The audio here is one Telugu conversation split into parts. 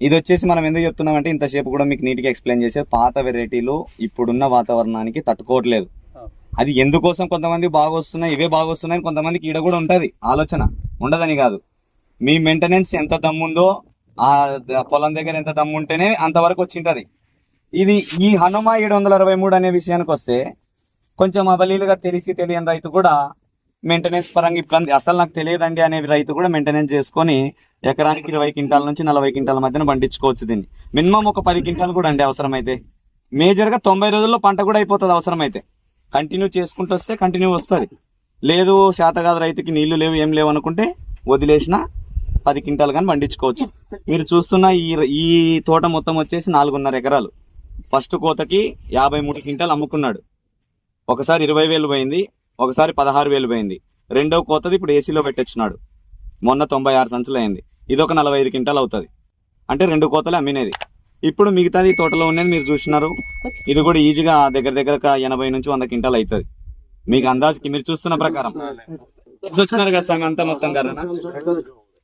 ఇది వచ్చేసి మనం ఎందుకు చెప్తున్నామంటే ఇంతసేపు కూడా మీకు నీట్గా ఎక్స్ప్లెయిన్ చేసే పాత వెరైటీలు ఇప్పుడున్న వాతావరణానికి తట్టుకోవట్లేదు. అది ఎందుకోసం కొంతమంది బాగా వస్తున్నాయి ఇవే బాగా వస్తున్నాయి కొంతమందికి ఈడ కూడా ఉంటది ఆలోచన. ఉండదని కాదు. మీ మెయింటెనెన్స్ ఎంత దమ్ముందో ఆ పొలం దగ్గర ఎంత దమ్ము ఉంటేనే అంతవరకు వచ్చింటది ఇది ఈ హనుమ ఏడు వందల అరవై మూడు అనే విషయానికి వస్తే కొంచెం అవలీలుగా తెలిసి తెలియని రైతు కూడా మెయింటెనెన్స్ పరంగా ఇబ్బంది. అసలు నాకు తెలియదండి అనే రైతు కూడా మెయింటెనెన్స్ చేసుకొని ఎకరానికి ఇరవై క్వింటాల నుంచి నలభై క్వింటాల మధ్యన పండించుకోవచ్చు దీన్ని. మినిమం ఒక పది క్వింటాలు కూడా అండి అవసరమైతే. మేజర్గా తొంభై రోజుల్లో పంట కూడా అయిపోతుంది అవసరమైతే. కంటిన్యూ చేసుకుంటూ వస్తే కంటిన్యూ వస్తుంది. లేదు శాతగాదు రైతుకి నీళ్ళు లేవు ఏం లేవు అనుకుంటే వదిలేసిన పది క్వింటాలు కానీ పండించుకోవచ్చు. మీరు చూస్తున్న ఈ ఈ తోట మొత్తం వచ్చేసి నాలుగున్నర ఎకరాలు. ఫస్ట్ కోతకి యాభై మూడు క్వింటాలు అమ్ముకున్నాడు. ఒకసారి ఇరవై వేలు పోయింది. ఒకసారి పదహారు వేలు పోయింది. రెండో కోతది ఇప్పుడు ఏసీలో పెట్టొచ్చినాడు. మొన్న తొంభై ఆరు సంచులు అయింది ఇది ఒక నలభై ఐదు క్వింటాలు అవుతుంది. అంటే రెండు కోతలు అమ్మినేది. ఇప్పుడు మిగతాది తోటలో ఉన్నది మీరు చూసినారు. ఇది కూడా ఈజీగా దగ్గర దగ్గర ఎనభై నుంచి వంద క్వింటాలు అవుతుంది. మీకు అందాజుకి మీరు చూస్తున్న ప్రకారం. వచ్చినారు కదా సంగ అంతా మొత్తం గారు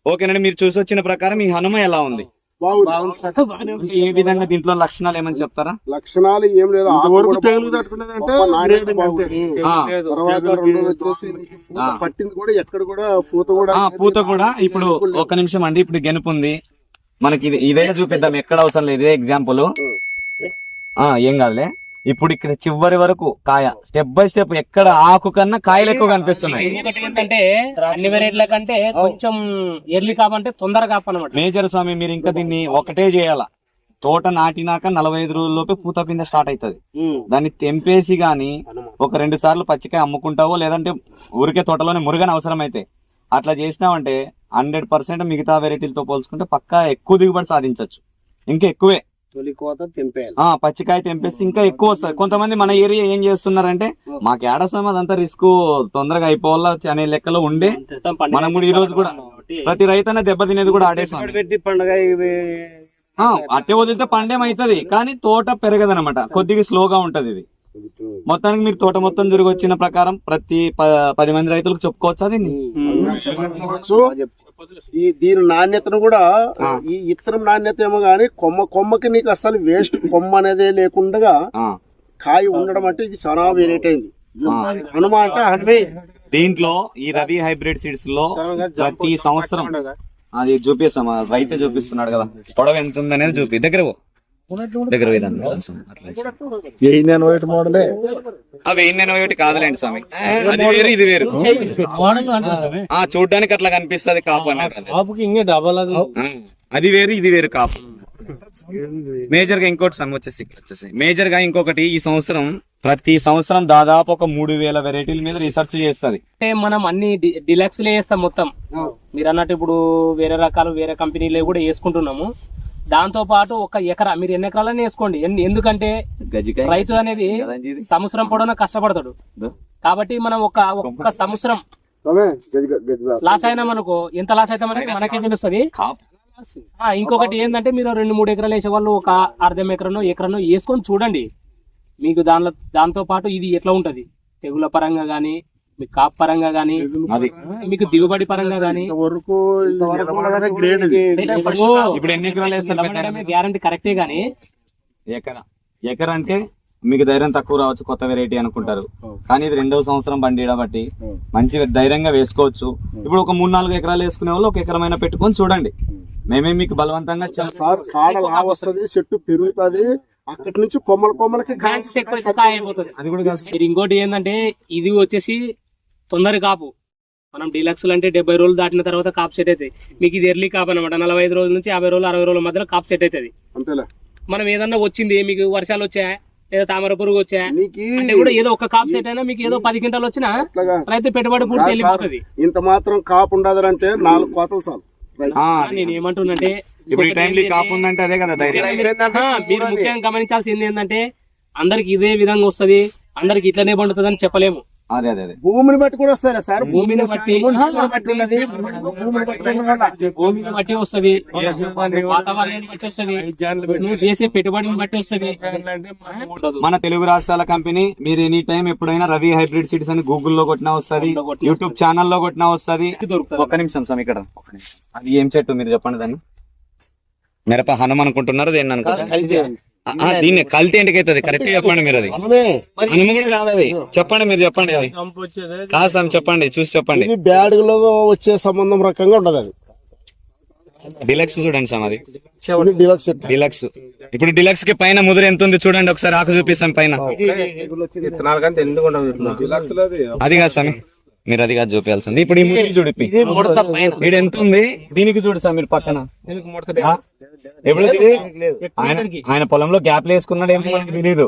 ఓకేనండి మీరు చూసి వచ్చిన ప్రకారం ఈ హనుమ ఎలా ఉంది? బాగుంది. ఏ విధంగా దీంట్లో లక్షణాలు ఏమని చెప్తారా? లక్షణాలు ఏం లేదు. కూడా తెగులు. తట్టుకునేదంటే తర్వాత రెండోది వచ్చేసి. పట్టింది కూడా ఎక్కడ కూడా పూత కూడా ఆ పూత కూడా ఇప్పుడు ఒక నిమిషం అండి. ఇప్పుడు గెనుపు ఉంది. మనకి ఇది ఇదే చూపిద్దాం. ఎక్కడ అవసరం లేదు. ఇదే ఎగ్జాంపుల్ ఆ ఏం కాదులే. ఇప్పుడు ఇక్కడ చివరి వరకు కాయ. స్టెప్ బై స్టెప్ ఎక్కడ ఆకు కన్నా కాయలు ఎక్కువ కనిపిస్తున్నాయి. ఏంటంటే అన్ని వెరైటీల కంటే కొంచెం ఎర్లీ కాపంటే తొందరగా కాపు అనమాట మేజర్ స్వామి మీరు ఇంకా దీన్ని ఒకటే చేయాల. తోట నాటినాక నలభై ఐదు రోజుల్లోపే పూత పింద స్టార్ట్ అవుతుంది దాన్ని తెంపేసి గాని ఒక రెండు సార్లు పచ్చికాయ అమ్ముకుంటావో లేదంటే ఊరికే తోటలోనే మురుగని అవసరం అయితే అట్లా చేసినావంటే హండ్రెడ్ పర్సెంట్ మిగతా వెరైటీలతో పోల్చుకుంటే పక్కా ఎక్కువ దిగుబడి సాధించవచ్చు ఇంకా ఎక్కువే. తొలి కోత తెంపేయాలి. ఆ పచ్చికాయ తెంపేసి ఇంకా ఎక్కువ వస్తుంది కొంతమంది మన ఏరియా ఏం చేస్తున్నారంటే మాకు ఏడసం అదంతా రిస్క్ తొందరగా అయిపోవాలా అనే లెక్కలో ఉండే మనం కూడా ఈ రోజు కూడా ప్రతి రైతన్న దెబ్బ తినేది కూడా ఆడేసాం పెట్టి పండుగ అట్టే వదిలితే పండేం అవుతుంది కానీ తోట పెరగదనమాట కొద్దిగా స్లోగా ఉంటది ఇది. మొత్తానికి మీరు తోట మొత్తం తిరిగి వచ్చిన ప్రకారం ప్రతి పది మంది రైతులకు చెప్పుకోవచ్చా దీన్ని ఈ దీని నాణ్యతను కూడా. ఈ ఇత్తనం నాణ్యత ఏమో గానీ కొమ్మ కొమ్మకి నీకు అసలు వేస్ట్ కొమ్మ అనేదే లేకుండా కాయ ఉండడం అంటే ఇది చాలా వెరైటీ అయింది. హనుమ అంటే హనుమే దీంట్లో ఈ రవి హైబ్రిడ్ సీడ్స్లో ప్రతి సంవత్సరం అది చూపిస్తాం రైతే చూపిస్తున్నాడు కదా పొడవ ఎంత ఉందనేది చూపి దగ్గర. దగ్గర ఒకటి కాదులేండి స్వామి. అది వేరు ఇది వేరు. ఆ చూడ్డానికి అట్లా కనిపిస్తది కాపు అనేది కాపుకి ఇంకే డబల్ అది. వేరు ఇది వేరు కాపు. మేజర్గా ఇంకోటి సమ్ వచ్చేసి వచ్చేసి. మేజర్గా ఇంకొకటి ఈ సంవత్సరం ప్రతి సంవత్సరం దాదాపు ఒక మూడు వేల వెరైటీల మీద రీసెర్చ్ చేస్తది. అంటే మనం అన్ని డిలక్స్ లే వేస్తాం మొత్తం. మీరు అన్నట్టు ఇప్పుడు వేరే రకాలు వేరే కంపెనీలు కూడా వేసుకుంటున్నాము. దాంతో పాటు ఒక ఎకరా మీరు ఎన్ని ఎకరాలనే వేసుకోండి. ఎన్ని- ఎందుకంటే రైతు అనేది? సంవత్సరం పొడవునా కష్టపడతాడు. కాబట్టి మనం ఒక ఒక్క సంవత్సరం లాస్ అయినా మనకు ఎంత లాస్ అయితే మనకి మనకే తెలుస్తుంది. ఇంకొకటి ఏంటంటే మీరు రెండు మూడు ఎకరాలు వేసే వాళ్ళు ఒక అర్ధం ఎకరనో ఎకరనో వేసుకొని చూడండి. మీకు దానిలో దాంతో పాటు ఇది ఎట్లా ఉంటది? తెగుల పరంగా గానీ మీకు కాప్ పరంగా గానీ అది మీకు దిగుబడి పరంగా గానీ? ఇంతవరకు గ్రేడ్ ఇది ఇప్పుడు ఎన్ని ఎకరాలు వేస్తారు పెద్ద గ్యారంటీ కరెక్టే గానీ ఎకర ఎకర అంటే మీకు ధైర్యం తక్కువ రావచ్చు కొత్త వెరైటీ అనుకుంటారు. కానీ ఇది రెండవ సంవత్సరం బండి బట్టి మంచి ధైర్యంగా వేసుకోవచ్చు. ఇప్పుడు ఒక మూడు నాలుగు ఎకరాలు వేసుకునే వాళ్ళు ఒక ఎకరమైనా పెట్టుకొని చూడండి. మేమే మీకు బలవంతంగా సార్ కాడ లా వస్తది చెట్టు పెరుగుతది అక్కడి నుంచి కొమ్మల కొమ్మలకి అది కూడా ఇంకోటి ఏంటంటే ఇది వచ్చేసి తొందర కాపు. మనం డీలక్స్ అంటే డెబ్బై రోజులు దాటిన తర్వాత కాపు సెట్ అవుతాయి మీకు ఇది ఎర్లీ కాపు అనమాట నలభై ఐదు రోజుల నుంచి యాభై రోజులు అరవై రోజుల మధ్యలో కాపు సెట్ అవుతుంది అంతేలే. మనం ఏదన్నా వచ్చింది మీకు వర్షాలు వచ్చాయా? లేదా తామర పురుగు వచ్చాయా నీకు అంటే కూడా ఏదో ఒక కాపు సెట్ అయినా మీకు ఏదో పది క్వింటాలు వచ్చినా రైతు పెట్టుబడి పూర్తి వెళ్ళిపోతుంది. ఇంత మాత్రం కాపు ఉండదంటే నాలుగు కోతలు చాలు నేను ఏమంటున్నంటే ఇప్పుడు ఈ టైంలో ఈ కాపు ఉందంటే అదే కదా ధైర్యం. ఆ, మీరు ముఖ్యంగా గమనించాల్సింది ఏంటంటే అందరికి ఇదే విధంగా వస్తది అందరికి ఇట్లనే పండుతుంది అని చెప్పలేము. అదే అదే అదే. భూమిని బట్టి కూడా వస్తాయి సార్. భూమిని బట్టి భూమిని బట్టి వస్తది. వాతావరణాన్ని బట్టి వస్తది. నువ్వు చేసే పెట్టుబడిని బట్టి వస్తది. మన తెలుగు రాష్ట్రాల కంపెనీ మీరు ఎనీ టైం ఎప్పుడైనా రవి హైబ్రిడ్ సీడ్స్ అని గూగుల్లో కొట్టినా వస్తది యూట్యూబ్ ఛానల్లో కొట్టినా వస్తది. ఒక్క నిమిషం సార్ ఇక్కడ. ఒక్క నిమిషం. అది ఏం చెట్టు మీరు చెప్పండి దాన్ని? మిరప హనుమ అనుకుంటున్నారు దేన్ని అనుకుంటున్నారు? దీన్ని కల్తీ ఎందుకు అవుతుంది? కరెక్ట్ చెప్పండి మీరు అది మనమే. హనుమ కూడా కాదు అది చెప్పండి మీరు చెప్పండి అది. కాదు చెప్పండి చూసి చెప్పండి. ఇది బ్యాడ్లో వచ్చే సంబంధం రకంగా ఉండదు అది. డిలక్స్ చూడండి స్వామి అది. Deluxe deluxe. ఇప్పుడు డిలక్స్కి పైన ముదురు ఎంత ఉంది చూడండి ఒకసారి ఆకు చూపిస్తాం పైన. అది. కాదు స్వామి మీరు అది కాదు చూపించాల్సింది. ఇప్పుడు ఈ ముదురు చూడిపి ఇది ఎంత ఉంది? దీనికి చూడు స్వామి మీరు పక్కన? ఎప్పుడు? ఆయన ఆయన పొలంలో గ్యాప్లు వేసుకున్నాడు ఏమో మనకు తెలియదు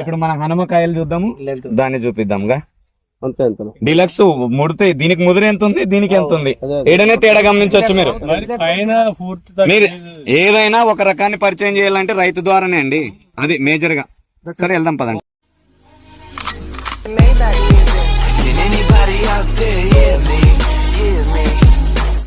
ఇప్పుడు మన హనుమకాయలు చూద్దాము. దాన్ని చూపిద్దాంగా. అంతే అంతే. డిలక్స్ ముడితే దీనికి ముదురు ఎంత ఉంది? దీనికి ఎంత ఉంది? ఏడనే తేడా గమనించవచ్చు మీరు. మీరు ఏదైనా ఒక రకాన్ని పరిచయం చేయాలంటే రైతు ద్వారానే అండి. అది మేజర్గా. సరే వెళ్దాం పదండి. out there, in me